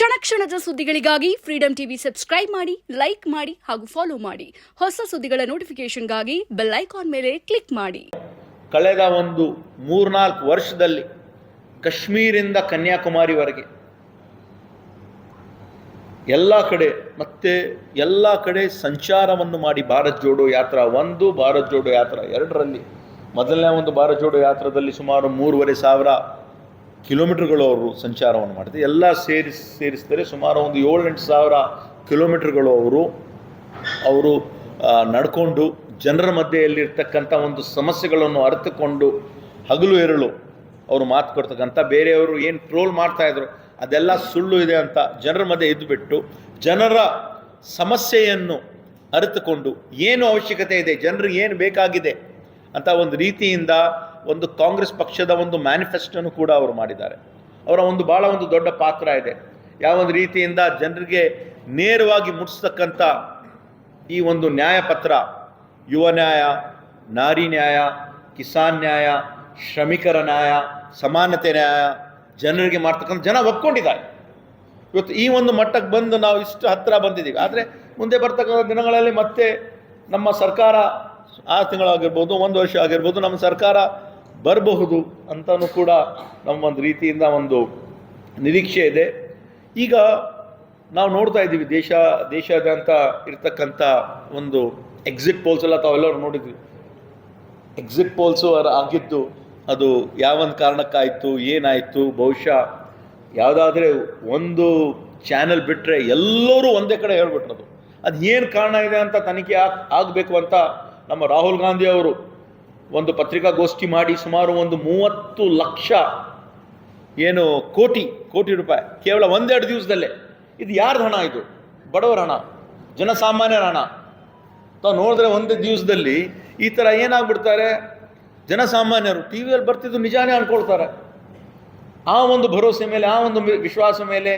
ಕ್ಷಣ ಕ್ಷಣದ ಸುದ್ದಿಗಳಿಗಾಗಿ ಫ್ರೀಡಂ ಟಿವಿ ಸಬ್ಸ್ಕ್ರೈಬ್ ಮಾಡಿ ಲೈಕ್ ಮಾಡಿ ಹಾಗೂ ಫಾಲೋ ಮಾಡಿ. ಹೊಸ ಸುದ್ದಿಗಳ ನೋಟಿಫಿಕೇಶನ್ಗಾಗಿ ಬೆಲ್ ಐಕಾನ್ ಮೇಲೆ ಕ್ಲಿಕ್ ಮಾಡಿ. ಕಳೆದ ಒಂದು ಮೂರ್ನಾಲ್ಕು ವರ್ಷದಲ್ಲಿ ಕಾಶ್ಮೀರಿಂದ ಕನ್ಯಾಕುಮಾರಿವರೆಗೆ ಎಲ್ಲ ಕಡೆ ಮತ್ತೆ ಎಲ್ಲ ಕಡೆ ಸಂಚಾರವನ್ನು ಮಾಡಿ ಭಾರತ್ ಜೋಡೋ ಯಾತ್ರಾ, ಒಂದು ಭಾರತ್ ಜೋಡೋ ಯಾತ್ರಾ ಎರಡರಲ್ಲಿ, ಮೊದಲನೇ ಒಂದು ಭಾರತ್ ಜೋಡೋ ಯಾತ್ರದಲ್ಲಿ ಸುಮಾರು ಮೂರುವರೆ ಸಾವಿರ ಕಿಲೋಮೀಟರ್ಗಳು ಅವರು ಸಂಚಾರವನ್ನು ಮಾಡಿದ್ರು ಎಲ್ಲ ಸೇರಿಸಿ ಸೇರಿಸಿದರೆ ಸುಮಾರು ಒಂದು ಏಳೆಂಟು ಸಾವಿರ ಕಿಲೋಮೀಟ್ರ್ಗಳು ಅವರು ಅವರು ನಡ್ಕೊಂಡು ಜನರ ಮಧ್ಯೆಯಲ್ಲಿರ್ತಕ್ಕಂಥ ಒಂದು ಸಮಸ್ಯೆಗಳನ್ನು ಅರಿತುಕೊಂಡು ಹಗಲು ಎರಳು ಅವರು ಮಾತು ಕೊಡ್ತಕ್ಕಂಥ, ಬೇರೆಯವರು ಏನು ಟ್ರೋಲ್ ಮಾಡ್ತಾಯಿದ್ರು ಅದೆಲ್ಲ ಸುಳ್ಳು ಇದೆ ಅಂತ ಜನರ ಮಧ್ಯೆ ಇದ್ದುಬಿಟ್ಟು ಜನರ ಸಮಸ್ಯೆಯನ್ನು ಅರಿತುಕೊಂಡು ಏನು ಅವಶ್ಯಕತೆ ಇದೆ, ಜನರಿಗೆ ಏನು ಬೇಕಾಗಿದೆ ಅಂತ ಒಂದು ರೀತಿಯಿಂದ ಒಂದು ಕಾಂಗ್ರೆಸ್ ಪಕ್ಷದ ಒಂದು ಮ್ಯಾನಿಫೆಸ್ಟೋನು ಕೂಡ ಅವರು ಮಾಡಿದ್ದಾರೆ. ಅವರ ಒಂದು ಭಾಳ ಒಂದು ದೊಡ್ಡ ಪಾತ್ರ ಇದೆ. ಯಾವ ಒಂದು ರೀತಿಯಿಂದ ಜನರಿಗೆ ನೇರವಾಗಿ ಮುಟ್ಟಿಸ್ತಕ್ಕಂಥ ಈ ಒಂದು ನ್ಯಾಯಪತ್ರ, ಯುವ ನ್ಯಾಯ, ನಾರಿ ನ್ಯಾಯ, ಕಿಸಾನ್ ನ್ಯಾಯ, ಶ್ರಮಿಕರ ನ್ಯಾಯ, ಸಮಾನತೆ ನ್ಯಾಯ, ಜನರಿಗೆ ಮಾಡ್ತಕ್ಕಂಥ ಜನ ಒಪ್ಕೊಂಡಿದ್ದಾರೆ. ಇವತ್ತು ಈ ಒಂದು ಮಟ್ಟಕ್ಕೆ ಬಂದು ನಾವು ಇಷ್ಟು ಹತ್ತಿರ ಬಂದಿದ್ದೀವಿ. ಆದರೆ ಮುಂದೆ ಬರ್ತಕ್ಕಂಥ ದಿನಗಳಲ್ಲಿ ಮತ್ತೆ ನಮ್ಮ ಸರ್ಕಾರ ಆರು ತಿಂಗಳಾಗಿರ್ಬೋದು, ಒಂದು ವರ್ಷ ಆಗಿರ್ಬೋದು, ನಮ್ಮ ಸರ್ಕಾರ ಬರಬಹುದು ಅಂತಲೂ ಕೂಡ ನಮ್ಮ ಒಂದು ರೀತಿಯಿಂದ ಒಂದು ನಿರೀಕ್ಷೆ ಇದೆ. ಈಗ ನಾವು ನೋಡ್ತಾ ಇದ್ದೀವಿ, ದೇಶ ದೇಶಾದ್ಯಂತ ಇರ್ತಕ್ಕಂಥ ಒಂದು ಎಕ್ಸಿಟ್ ಪೋಲ್ಸ್ ಎಲ್ಲ ತಾವೆಲ್ಲರೂ ನೋಡಿದ್ವಿ ಎಕ್ಸಿಟ್ ಪೋಲ್ಸು ಆಗಿದ್ದು ಅದು ಯಾವೊಂದು ಕಾರಣಕ್ಕಾಯಿತು, ಏನಾಯಿತು, ಬಹುಶಃ ಯಾವುದಾದ್ರೆ ಒಂದು ಚಾನೆಲ್ ಬಿಟ್ಟರೆ ಎಲ್ಲರೂ ಒಂದೇ ಕಡೆ ಹೇಳ್ಬಿಟ್ರದು. ಅದು ಏನು ಕಾರಣ ಇದೆ ಅಂತ ತನಿಖೆ ಆಗ್, ಆಗಬೇಕು ಅಂತ ನಮ್ಮ ರಾಹುಲ್ ಗಾಂಧಿ ಅವರು ಒಂದು ಪತ್ರಿಕಾಗೋಷ್ಠಿ ಮಾಡಿ ಸುಮಾರು ಒಂದು ಮೂವತ್ತು ಲಕ್ಷ ಏನು ಕೋಟಿ ಕೋಟಿ ರೂಪಾಯಿ, ಕೇವಲ ಒಂದೆರಡು ದಿವಸದಲ್ಲೇ. ಇದು ಯಾರ್ದು ಹಣ ಇದು? ಬಡವರ ಹಣ, ಜನಸಾಮಾನ್ಯರ ಹಣ. ತಾವು ನೋಡಿದ್ರೆ ಒಂದೇ ದಿವಸದಲ್ಲಿ ಈ ಥರ ಏನಾಗ್ಬಿಡ್ತಾರೆ? ಜನಸಾಮಾನ್ಯರು, ಟಿ ವಿಯಲ್ಲಿ ಬರ್ತಿದ್ದು ನಿಜಾನೇ ಅನ್ಕೊಳ್ತಾರೆ. ಆ ಒಂದು ಭರವಸೆ ಮೇಲೆ, ಆ ಒಂದು ವಿಶ್ವಾಸ ಮೇಲೆ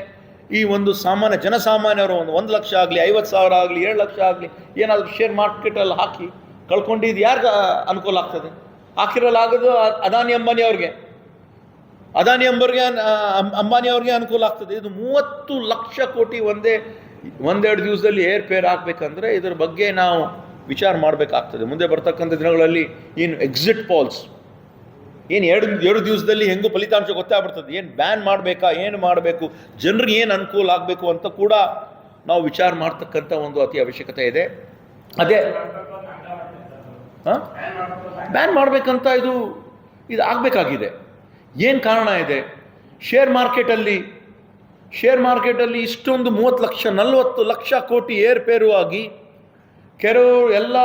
ಈ ಒಂದು ಸಾಮಾನ್ಯ ಜನಸಾಮಾನ್ಯರು ಒಂದು ಒಂದು ಲಕ್ಷ ಆಗಲಿ, ಐವತ್ತು ಸಾವಿರ ಆಗಲಿ, ಏಳು ಲಕ್ಷ ಆಗಲಿ, ಏನಾದರೂ ಶೇರ್ ಮಾರ್ಕೆಟಲ್ಲಿ ಹಾಕಿ ಕಳ್ಕೊಂಡಿದ್ದು ಯಾರಿಗೆ ಅನುಕೂಲ ಆಗ್ತದೆ? ಹಾಕಿರಲ್ಲ ಆಗೋದು ಅದಾನಿ ಅಂಬಾನಿ ಅವ್ರಿಗೆ. ಅದಾನಿ ಅಂಬರ್ಗೆ ಅಂಬಾನಿ ಅವ್ರಿಗೆ ಅನುಕೂಲ ಆಗ್ತದೆ. ಇದು ಮೂವತ್ತು ಲಕ್ಷ ಕೋಟಿ ಒಂದೇ, ಒಂದೆರಡು ದಿವಸದಲ್ಲಿ ಏರ್ ಪೇರ್ ಇದರ ಇದ್ರ ಬಗ್ಗೆ ನಾವು ವಿಚಾರ ಮಾಡಬೇಕಾಗ್ತದೆ. ಮುಂದೆ ಬರ್ತಕ್ಕಂಥ ದಿನಗಳಲ್ಲಿ ಏನು ಎಕ್ಸಿಟ್ ಪಾಲ್ಸ್ ಏನು ಎರಡು ಎರಡು ದಿವಸದಲ್ಲಿ ಹೆಂಗೂ ಫಲಿತಾಂಶ ಗೊತ್ತಾಗ್ಬಿಡ್ತದೆ ಏನು ಬ್ಯಾನ್ ಮಾಡಬೇಕಾ, ಏನು ಮಾಡಬೇಕು, ಜನರಿಗೆ ಏನು ಅನುಕೂಲ ಆಗಬೇಕು ಅಂತ ಕೂಡ ನಾವು ವಿಚಾರ ಮಾಡ್ತಕ್ಕಂಥ ಒಂದು ಅತಿ ಅವಶ್ಯಕತೆ ಇದೆ. ಅದೇ ಬ್ಯಾನ್ ಮಾಡಬೇಕಂತ ಇದು ಇದು ಆಗಬೇಕಾಗಿದೆ ಏನು ಕಾರಣ ಇದೆ? ಶೇರ್ ಮಾರ್ಕೆಟಲ್ಲಿ ಶೇರ್ ಮಾರ್ಕೆಟಲ್ಲಿ ಇಷ್ಟೊಂದು ಮೂವತ್ತು ಲಕ್ಷ, ನಲವತ್ತು ಲಕ್ಷ ಕೋಟಿ ಏರ್ಪೇರು ಆಗಿ ಕೆಲವು ಎಲ್ಲ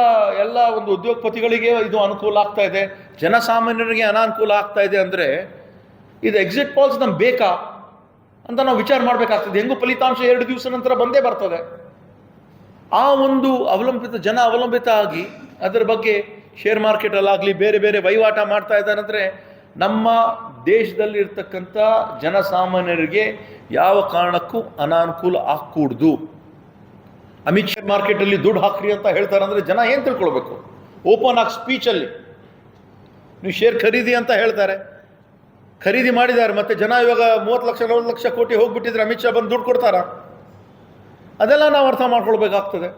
ಎಲ್ಲ ಒಂದು ಉದ್ಯೋಗಪತಿಗಳಿಗೆ ಇದು ಅನುಕೂಲ ಆಗ್ತಾ ಇದೆ. ಜನಸಾಮಾನ್ಯರಿಗೆ ಅನಾನುಕೂಲ ಆಗ್ತಾ ಇದೆ ಅಂದರೆ ಇದು ಎಕ್ಸಿಟ್ ಪಾಲ್ಸ್ ನಮ್ಗೆ ಬೇಕಾ ಅಂತ ನಾವು ವಿಚಾರ ಮಾಡಬೇಕಾಗ್ತದೆ. ಹೆಂಗು ಫಲಿತಾಂಶ ಎರಡು ದಿವಸ ನಂತರ ಬಂದೇ ಬರ್ತದೆ. ಆ ಒಂದು ಅವಲಂಬಿತ, ಜನ ಅವಲಂಬಿತ ಆಗಿ ಅದರ ಬಗ್ಗೆ ಶೇರ್ ಮಾರ್ಕೆಟಲ್ಲಾಗಲಿ ಬೇರೆ ಬೇರೆ ವಹಿವಾಟ ಮಾಡ್ತಾ ಇದ್ದಾರೆ ನಮ್ಮ ದೇಶದಲ್ಲಿರ್ತಕ್ಕಂಥ ಜನಸಾಮಾನ್ಯರಿಗೆ ಯಾವ ಕಾರಣಕ್ಕೂ ಅನಾನುಕೂಲ ಆಗಕೂಡ್ದು. ಅಮಿತ್ ಶೇರ್ ಮಾರ್ಕೆಟಲ್ಲಿ ದುಡ್ಡು ಹಾಕ್ರಿ ಅಂತ ಹೇಳ್ತಾರೆ ಅಂದರೆ ಜನ ಏನು ತಿಳ್ಕೊಳ್ಬೇಕು? ಓಪನ್ ಆಗಿ ಸ್ಪೀಚಲ್ಲಿ ನೀವು ಶೇರ್ ಖರೀದಿ ಅಂತ ಹೇಳ್ತಾರೆ. ಖರೀದಿ ಮಾಡಿದ್ದಾರೆ, ಮತ್ತು ಜನ ಇವಾಗ ಮೂವತ್ತು ಲಕ್ಷ, ನಲ್ವತ್ತು ಲಕ್ಷ ಕೋಟಿ ಹೋಗ್ಬಿಟ್ಟಿದ್ರೆ ಅಮಿತ್ ಶಾ ಬಂದು ದುಡ್ಡು ಕೊಡ್ತಾರಾ? ಅದೆಲ್ಲ ನಾವು ಅರ್ಥ ಮಾಡ್ಕೊಳ್ಬೇಕಾಗ್ತದೆ.